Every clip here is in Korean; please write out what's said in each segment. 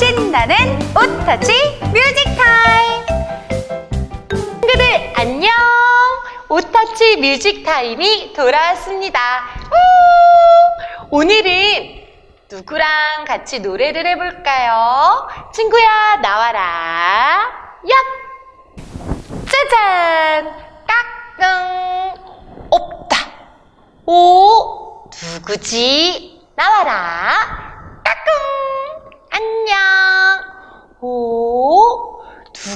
신나는 오타치 뮤직 타임. 친구들 안녕. 오타치 뮤직 타임이 돌아왔습니다. 우! 오늘은 누구랑 같이 노래를 해볼까요? 친구야 나와라. 얍! 짜잔! 까꿍! 없다. 오! 누구지? 나와라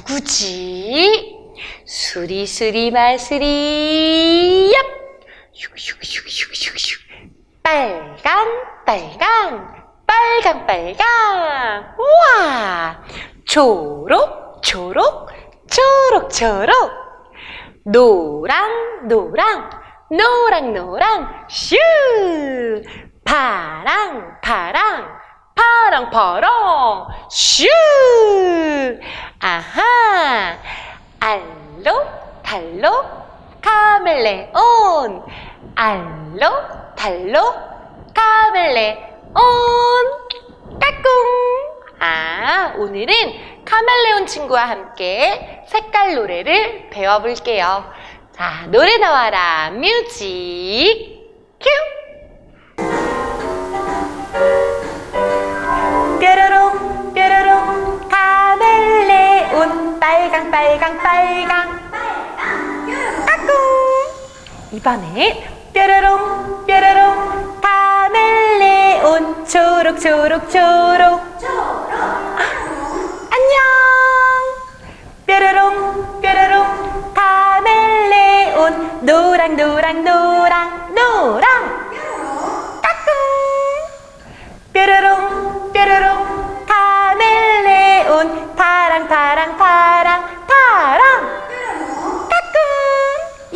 누구지? 수리수리 마수리. 얍! 슉슉슉슉슉슉. 빨강 빨강. 빨강 빨강. 우와! 초록 초록 초록 초록. 노랑 노랑. 노랑 노랑. 슈! 파랑 파랑. 파랑 파랑. 슈 아하 알로 달로 카멜레온. 알로 달로 카멜레온. 까꿍. 아 오늘은 카멜레온 친구와 함께 색깔 노래를 배워볼게요. 자 노래 나와라. 뮤직 큐 빨강 빨강 빨강 까꿍 이번엔 뾰로롱 뾰로롱. 카멜레온. 초록 초록 초록. 안녕. 뾰로롱 뾰로롱. 카멜레온. 노랑 노랑 노랑 노랑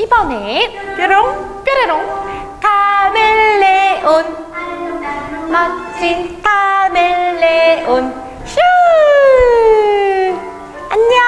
2번에 뾰롱 뾰로롱 카멜레온. 멋진 카멜레온. 슈! 안녕!